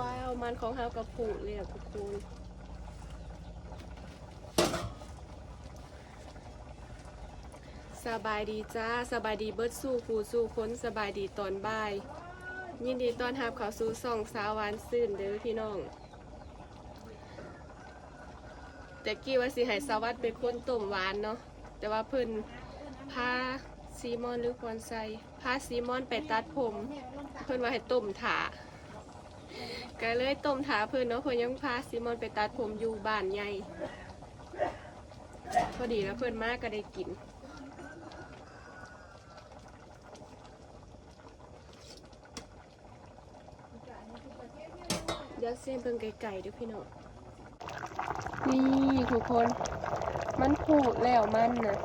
ว้าวมันของเฮากับผูเลยอะทุกคนสบายดีจ้าสบายดีเบิดสู้ผู้สู้คนสบายดีตอนบ่าย ยินดีต้อนรับเข้าสู่ส่องสาวหวานซื่นเด้อพี่น้อง แต่กี้ว่าสิให้สวัสดเป็นคนต้มหวานเนาะแต่ว่าเพิ่นพาซีมอนหรือพรไซพาซีมอนไปตัดผม เพิ่นว่าให้ต้มถา ก็เลยต้มถาเพิ่นเนาะเพิ่นยังพาซีมอนไปตัดผมอยู่บ้านใหญ่พอดีแล้วเพิ่นมากก็ได้กินเดี๋ยวเส้นเบิ่งไก่ๆด้วยพี่น้องนี่ทุกคน มันผูดแล้วมันนะ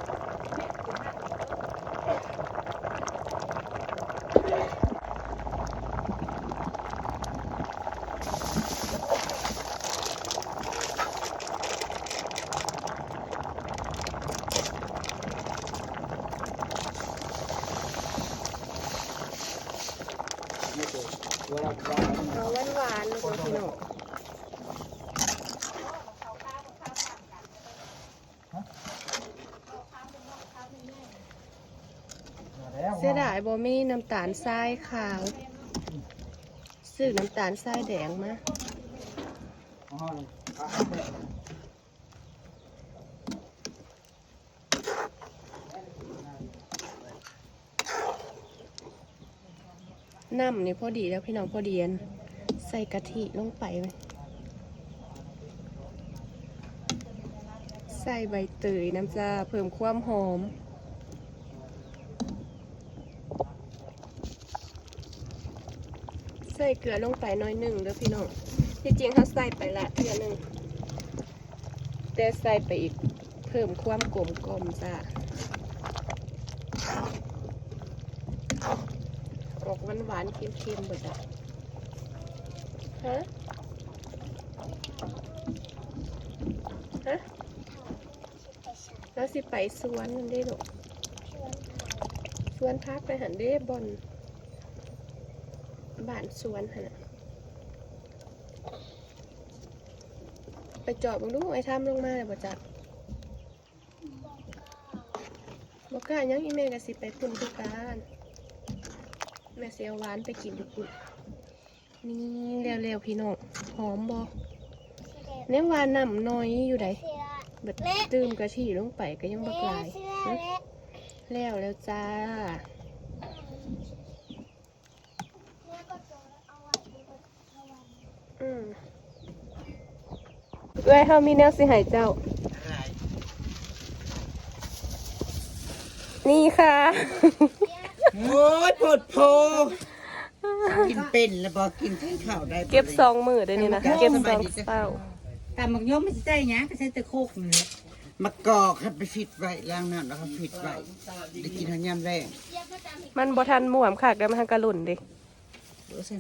เอาหวานๆเลยพี่น้อง เสียดายบ่มีน้ำตาลทรายขาว ซื้อน้ำตาลทรายแดงมาน้ำนี่พอดีแล้วพี่น้องพอดีนใส่กะทิลงไป ใส่ใบเตยน้ำจ้าเพิ่มความหอม ส่เกลือลงไปน้อยหนึ่งเด้อพี่น้องที่จริงเขาใส่ไปละเทื่อหนึ่งแต่ใส่ไปอีกเพิ่มความกลมกลมจ้าออกหวานหวานๆเค็มๆเบิดอะฮะฮะแล้วสิไปสวนนั่นได้หรอสวนพักไปหันเด้บอน บ้านสวนหั่นน่ะไปจอดมึงดูไอ้ทำลงมาเลยบ่จักบอกกล้ายังอีเมลกะสิไปปุ่นคือการแม่เสียวหวานไปกินอยู่ปุ่นนี่เร็วๆพี่น้องหอมบ่เนี่ยหวานน้ำน้อยอยู่ไหนเบิดตื่มกะทิลงไปก็ยังบักลายแล้วแล้วจ้า อืม เอ้ยเฮามีแนวสิใหายเจ้า นี่ค่ะ โอ้ยปวดโพกินเป็นแล้วบอกกินแทนข้าวได้เก็บสองมือเดี๋ยวนี้นะ เก็บสองเป้าตามบักย่อมไม่ใช่หยังก็ใช้แตะโคกนี่แหละมากอกครับไปฟิตไว้ล้างน้ำแล้วครับฟิตไว้ได้กินทั้งยามแรงมันบ่ทันม่วมค่ะแล้วมันทันกระหลุ่นดิ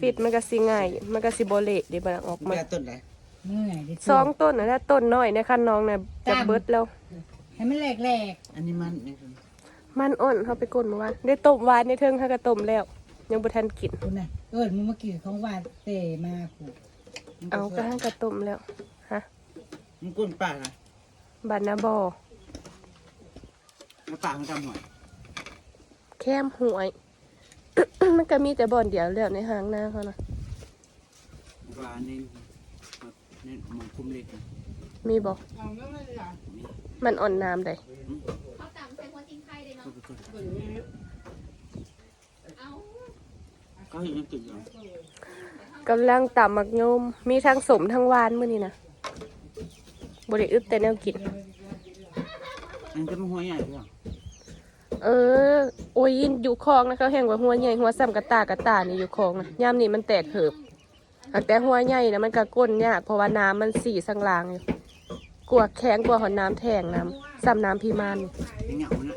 ฟิตมันก็สิง่าย มันก็สิบ่เละดิบัดออกมาแม่ต้นไหนเมื่อยดิสองต้นนะถ้าต้นน้อยในคันน้องเนี่ยจะเบิดแล้ว ให้มันแหลกแหลกอันนี้มันนี่คือมันอ่อนเขาไปกดเมื่อวานได้ต้มหวานในเทิงเขาก็ต้มแล้ว ยังบ่ทันกินๆคุณน่ะเอิ้นมึงมากินของหวานเตะมาผูกเอาก็ให้กระต้มแล้วฮะมันกุ้นป่านะบานนาบอมันป่ามันจำหน่อยแคมหวย มันก็มีแต่บ่อนเดียวแล้วในหางนาเขานะว่านี่นี่มันคุ้มเล็กนะมีบอก มันอ่อนน้ำได้ก็เห็นยังติดอยู่กำลังต่ำมักโยมมีทั้งสมทั้งหวานมื้อนี้นะบริอึดแต่แนวกินอันจะมันหัวใหญ่กว่า เออ โอ้ยอยู่คลองนะเขาแห่งว่าหัวใหญ่หัวซ้ำกระตากระตานี่อยู่คลองนะยามนี้มันแตกเหิบหากแต่หัวใหญ่นะมันกระก้นยากเพราะว่าน้ำมันสีสังลางอยู่กลัวแข็งกลัวหอนน้ำแทงน้ำซ้ำน้ำพีมานนี่เป็นเหงานะ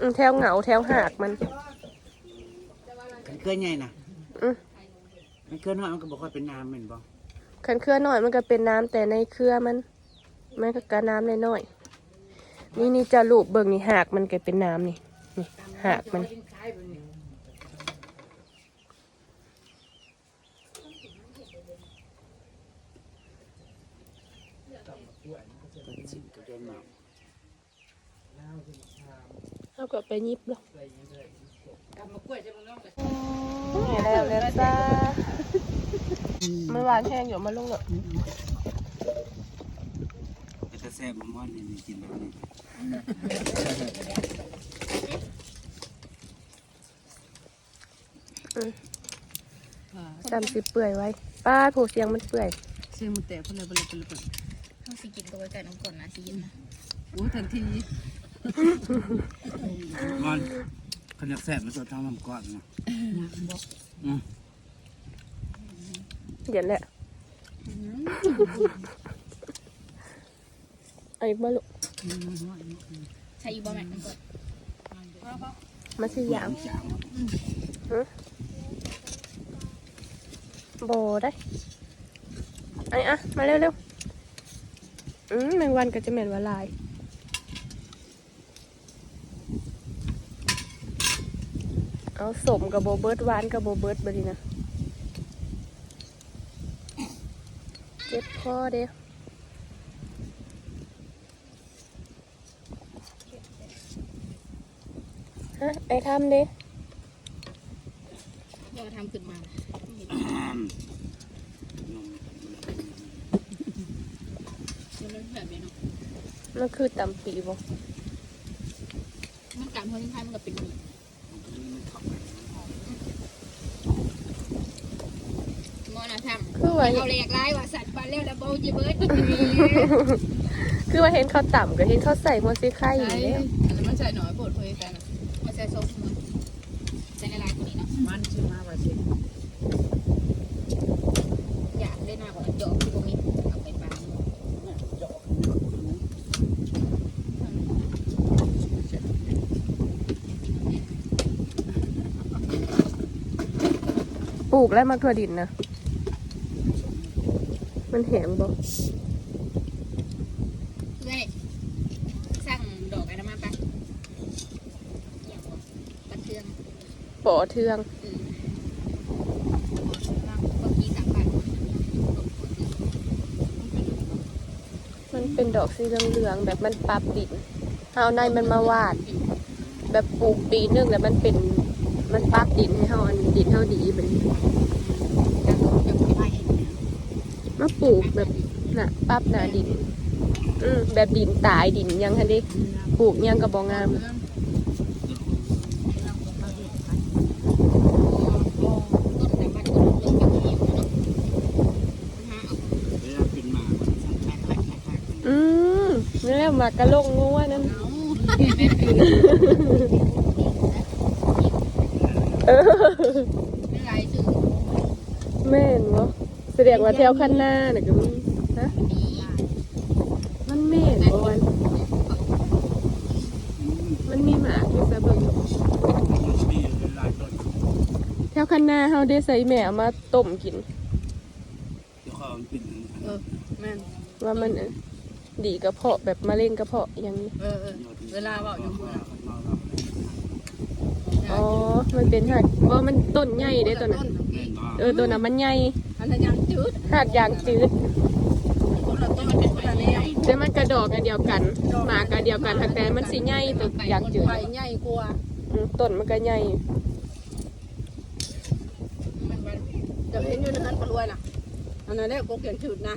อืมแถวเหงาแถวหากมันกันเกลือใหญ่นะอืมมันเกลือน้อยมันก็บอกว่าเป็นน้ำเหม็นบ่คันเครือหน่อยมันก็เป็นน้ำแต่ในเครือมันมันก็กระน้ำน้อยๆนี่นี่จะลูบเบิ่งนี่หากมันก็เป็นน้ำนี่นี่ หากมันสิก็ได้มาเอาก็ไปยิบหรอกตำมะกล้วยจะมาลองกับแล้วแล้วจ้ามันหวานแห้งอยู่มาลงเนาะแต่ถ้าแซ่บมันม่อนนี่กินแบบนี้ จำสิเปื่อยไว้ ป้าผูเสียงมันเปื่อยเสียงมันแตกเพิ่นเลยเพิ่นเลยเพิ่นเลยต้องสิกินก็ไว้ก่อนน้ำก่อนนะสิกินนะโอ้ทันทีม่อนเขาอยากแซ่บมันสดท้องน้ำก้อนนะอืมเดี๋ยวแหละไอ้บ้าลูกใช้อีบอแม็กน้ำก่อนมาสิยาม โบได้ไอ้อะมาเร็วเร็วๆอืมแมงวันก็จะเหม็นว่าลายเอาสมกับโบเบิร์ดหวานกับโบเบิร์ดบดีนะเจ็บคอเด้ฮะไอ้ทำเด้เราทำขึ้นมา มันเป็นแบบนี้เนาะมันคือตำปีบ่มันการเพิ่มท้ายมันก็เป็นมีมอนะทำคือว่าเอาแหลกลายว่าสัตว์ปลาเลี้ยวแล้วเบาจีเบิร์ดคือว่าเห็นเขาต่ำก็เห็นเขาใส่หัวซีไข่อยู่ใช่แล้วอันนั้นมันใส่หน่อยโปรดคุยกันมาใส่ซอสมันใส่ในลายตัวนี้เนาะมันชื่อมาว่าสิอยากได้หน้ากว่าดอกที่ตรงนี้เอาไปปา ป ลูกแล้วมาถั่วดินนะมันแหงบ่เพื่อนสั่งดอกอะไรมาปะอย่างว่าปลาเทืองปอเทืองอืมบางทีสามบาทมันเป็นดอกสีเหลืองๆแบบมันปรับดินเอาในมันมาวาด แบบปลูกปีนึงแล้วมันเป็น มันปรับดินให้เฮาอันดินเฮาดีบัดนี้จะต้องจะไม่องนะมาปลูกแบบน่ะปรับหน้าดิน อืมแบบดินตายดินยังคันเดิปลูกยังก็บ่งามต้นแต่บ้านก็ลงไปเรียวเนาะห้าเอาเวลากินหมากอืมนี่แหละหมากกะลงงัวนั่น เอาเออไม่ไรซื้อแม่นบ่แสดงว่าแถวคันหน้าน่ะก็มีฮะดีมันแม่นบ่วันมันมีหมากอยู่ซะเบิ่งมีหลายต้นแถวคันหน้าเฮาได้ใส่แม่เอามาต้มกินเดี๋ยวเขาเอาปิดเออแม่นว่ามันเอ่อดีกระเพาะแบบมะเร็งกระเพาะอย่างนี้เออเออเวลาเว่าอยู่เมื่ ออ๋อ มันเป็นหักว่ามันต้นใหญ่เด้ตัวนั้นเออตัวนั้นมันใหญ่อันนั้นยังจืดหักยางจืดคนละต้นเป็นคนละแนวแต่มันกระดอกอันเดียวกันหมากอันเดียวกันหักแต่มันสิใหญ่ตัวยางจืดใบใหญ่กว่าอืมต้นมันก็ใหญ่จะเห็นอยู่ในนั้นปลวยน่ะอันนั้นแหละกกเขียนชืดนะ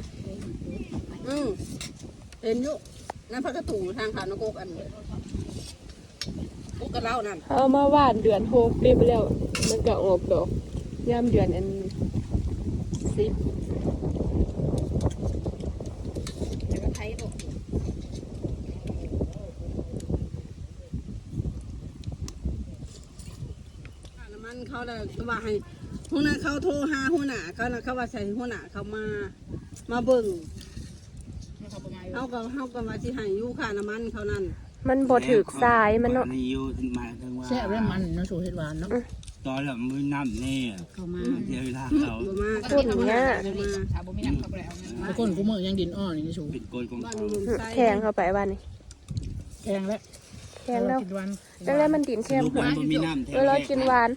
อืมเห็นอยู่นั่นพระกระตูทางขานกกอัน กุกกระเล่านั่นเอามาหว่านเดือนโฮเรียบแล้ว มันก็ออกดอกย่ามเดือนอันสิบแต่ว่าไทยบอกค่าน้ำมันเขาเลยก็ว่าให้หัวหน้าเขาโทรหาหัวหน้าเขานะเขาว่าใส่หัวหน้าเขามามาเบิ่งมันเขาประมาณเขาก็เขาก็มาที่ให้อยู่ค่าน้ำมันเขานั่น มันบ่ถึกทรายมันเนาะในยูมาถึงว่าแซ่บแล้วมันเนาะสูตรเห็ดหวานเนาะตอนแบบมือน้ำนี่เขามาเดี๋ยวเวลาเขาบ่มาต้นเนี้ยชาบุมินักเขาไปแล้วทุกคนกูมือยังดินอ้อนี่สูเป็นโกนของบ้านเขาลุงไส้แข็งเข้าไปบ้านนี้แพงแล้วแข็งแล้วกินวันจังแล้วมันดินเข้มลูกหัวมันบ่มีน้ำแท้เออเรากินหวาน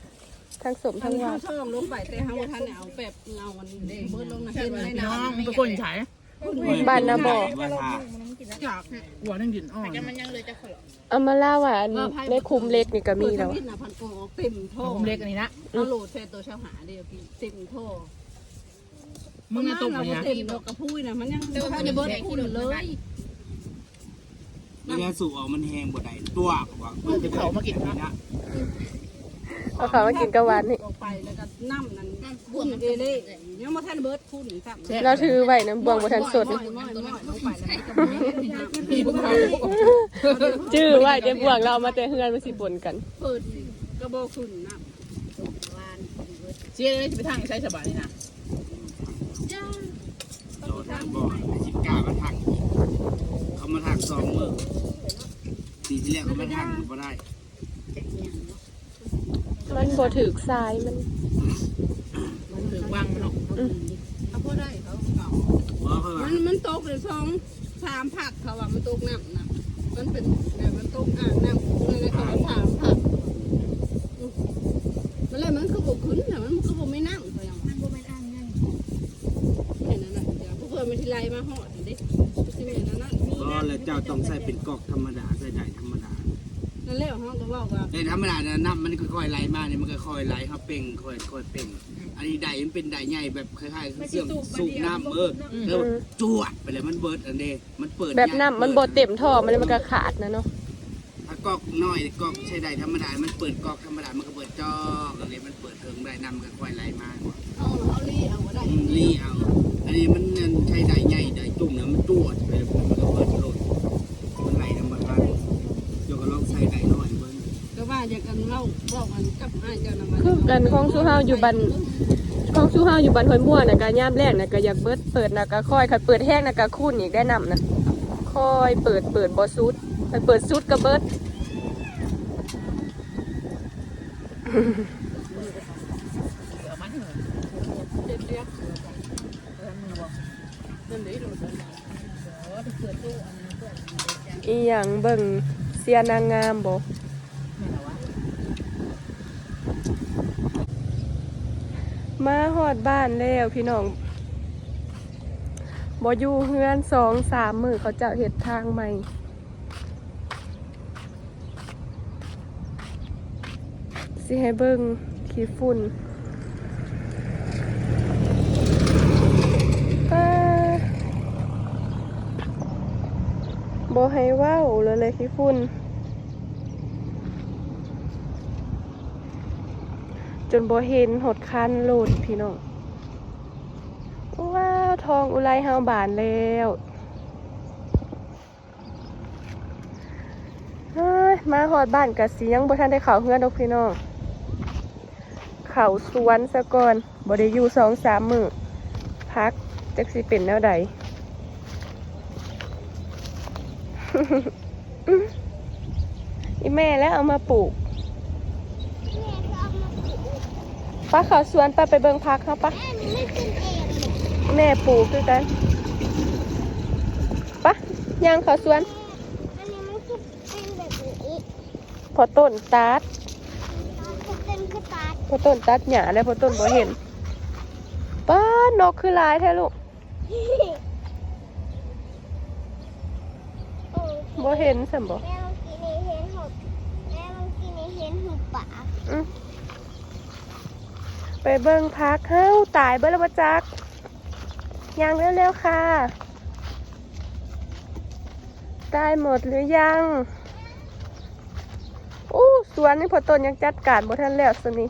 ทั้งสมทั้ทั้งงหวาเขานชอบลงไปแต่เขาบ่ทันได้เอาแบบเงากันเด้เบิดลงนะเห็นในน้องน้ำเป็นคนใช้ บ้านนาบ่อว่าถ้าจากหัวยังกินอ่อนเอามาล่าว่าอันในคุมเล็กนี่ก็มีแล้วเปิดสวิตช์น่ะพันโกเต็มท่อผมเล็กอันนี้นะ เอาโหลดเฟซตัวชาวหาเดียวพี่เต็มท่อมึงน่ะตุ่มมัอันนเนี้ยเต็มดอกกระพุ้ยน่ะมันยังถ้าจะเบิดคุณเลยเวลาสูบออกมันแห้งบ่ได้ตัวว่าเขามากินนะเอาเขามากินกับหวานนี่ออก ไปแล้วก็น้ำนั่นคุณเดเล่ยังมาท่านเบิดคุณซ้ำเราถือไว้น้ำบวงบ่ทันสดม้อยม้อยม้อยลงไปแล้วก็บ่มีน้ำพี่พวกเขาจื้อไว้เดี๋ยวบวงเราเอามาแต่เฮือนมาสิปนกันเปิดกระบอกคุณน้ำวานเบิดเจ๊เลยจะไปทางใช้สบายนี่นะโดนทางบ่อสิบเก้ามาทักอีกเขามาทักสองมือปีที่แล้วเขามาทักบ่ได้ มันบ่ถือทรายมันมันถือวางมันเนาะเขาพอได้เขาเก่าเพราะเขามัว่านมันตกเลยสองสามผักเขาว่ามันตกน้ำนะมันเป็นแบบมันตกอ่างน้ำอะไรเขาสามผักมันอะไรมันคือบุกขึ้นแต่มันคือบุกไม่นั่งเขาอย่างมันบ่แม่นอ่างไงเห็นนั่นแหละเดี๋ยวพวกเพื่อนมันทีไรมาหอดเด็กสิเมนนั่นนั่นเพราะแล้วเจ้าต้องใส่เป็นกอกธรรมดาใส่ได้ธรรมดา นั่นแล้วเขาก็บอกว่าแต่ธรรมดาเนี่ยน้ำมันค่อยๆไหลมาเนี่ยมันค่อยๆไหลเขาเป่งค่อยๆเป่งอันนี้ไดมันเป็นไดใหญ่แบบคล้ายๆเครื่องสูบน้ำเออแล้วจวดไปเลยมันเบิดอันเดมันเปิดแบบน้ำมันบ่เต็มท่อมันเลยมันก็ขาดนะเนาะถ้ากอกน้อยกอกใช้ไดธรรมดา มันเปิดกอกธรรมดามันก็เปิดจอกอันนี้มันเปิดเถิงได้น้ำมันก็ค่อยไหลมาเอาเอาลีเอาได้อืมรีเอา อยู่บันของสู้เฮาอยู่บันห้วยม่วนนะก็ยามแรกนะก็อยากเบิดเปิดนะก็ค่อยคันเปิดแห้งนะก็คูนอีกได้นำนะค่อยเปิดเปิดบ่สุดคันเปิดสุดก็เบิดเอามาเถอะเด็ดเรียกนั่นนี่ดูสิอีหยังเบิ่งเสียนางงามบ่ มาฮอดบ้านแล้วพี่น้องบอยู่เฮือนสองสามมือเขาจะเฮ็ดทางใหม่สิให้เบิ่งขี้ฝุ่นบ่ให้ว้าเลยเลยขี้ฝุ่น จนบ่เห็นหดคันโหลดพี่น้องว้าวทองอุไรเฮาบานแล้วมาหอดบ้านกะสิยังบ่ทันได้เข้าเฮือนดอกพี่น้องเข้าสวนซะก่อนบ่ได้อยู่สองสามมือพักจักสิเป็นแนวใดอีแม่แล้วเอามาปลูก ป้าเขาสวนป้าไปเบิ่งพักเขาปะแม่ปลูกคือกันปะย่างเขาสวนอันนี้มันคือเป็นแบบนี้พอต้นตัดมันเป็นคือตาพอต้นตัดหญ้าแล้วพอต้นบ่เห็นป้านกคือหลายแท้ลูกโอ้บ่เห็นสัมบ่แม่เมื่อกี้นี้เห็นหุบแม่เมื่อกี้นี้เห็นหุบปากอื้อ ไปเบิ่งพักเฮ้าตายเบิ่แล้วบ่จักย่างเร็วๆค่ะ ตายหมดหรือยังอู้สวนนี่พอต้นยังจัดการบ่ทันแล้วสนี่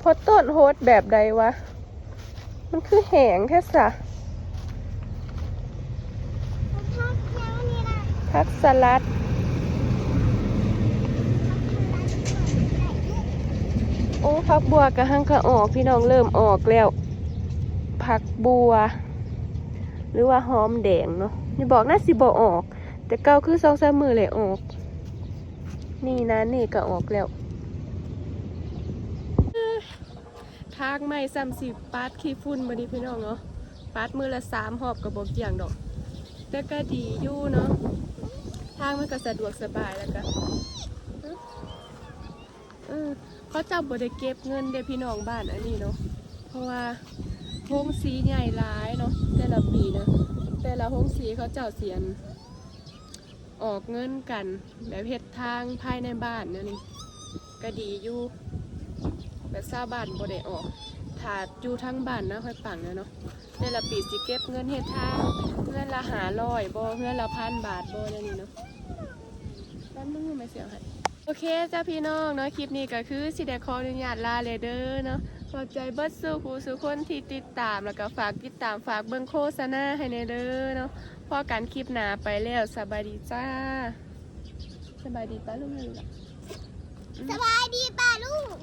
พอต้นโฮดแบบใดวะ มันคือแหงแท้สะพักยังนี่นะพักสลัด โอ้พักบัวกระหังกระออกพี่น้องเริ่มออกแล้วผักบัว หรือว่าหอมแดงเนาะอย่าบอกนะสิบอออก แต่เก่าคือสองสามมือเลยออก นี่นะนี่ก็ออกแล้วทางไม่ซ้ำสิปาดขี้ฝุ่นมาดิพี่น้องเนาะปาดมือละสามหอบกระบอกอย่างดอก แต่ก็ดีอยู่เนาะทางมันก็สะดวกสบายแล้วก็เออ เขาเจับบ่ได้เก็บเงินเด้พี่น้องบ้านอันนี้เนาะเพราะว่าโฮงสีใหญ่หลายเนาะแต่ละปีนะแต่ละโฮงสีเขาเจ้าเสียน ออกเงินกัน แบบเฮ็ดทางภายในบ้านเนี่ยนี่ก็ดีอยู่แบบซาบ้านบ่ได้ออกถาดอยู่ทั้งบ้านนะค่อยปังเนยเนาะแต่ละปีสิเก็บเงินเฮ็ดทางเงินละหาร้อยบ่เงินละพันบาทบ่นี่ยนี่เนาะบ้านมึงไม่เสียหาย โอเคจ้าพี่น้องเนาะคลิปนี้ก็คือสิเดคออนุญาตลาเลยเด้อเนาะขอบใจเบิดสู่ผู้สู่คนที่ติดตามแล้วก็ฝากติดตามฝากเบิ้งโฆษณาให้ในเด้อเนาะพอการคลิปหนาไปแล้วสบายดีจ้าสบายดีป้าลุงเลยสบายดีป่ะลูก